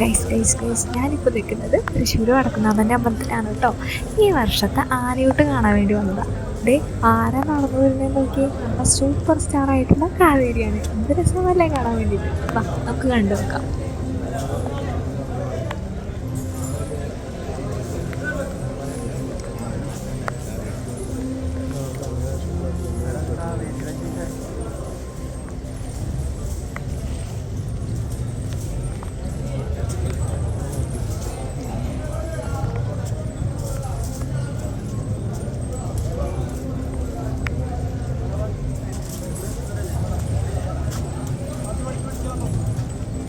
Guys guys guys ഞാനിപ്പോൾ നിൽക്കുന്നത് തൃശ്ശൂർ വടക്കുന്നാഥന്റെ അമ്പലത്തിലാണ് കേട്ടോ. ഈ വർഷത്തെ ആനയൂട്ട് കാണാൻ വേണ്ടി വന്നതാണ് ഡേ ആര നടന്നു വരുന്നത് നോക്കി നമ്മുടെ സൂപ്പർ സ്റ്റാർ ആയിട്ടുള്ള കാവേരിയാണ്. എന്ത് രസമല്ലേ കാണാൻ വേണ്ടിയിട്ട്. നമുക്ക് കണ്ടു നോക്കാം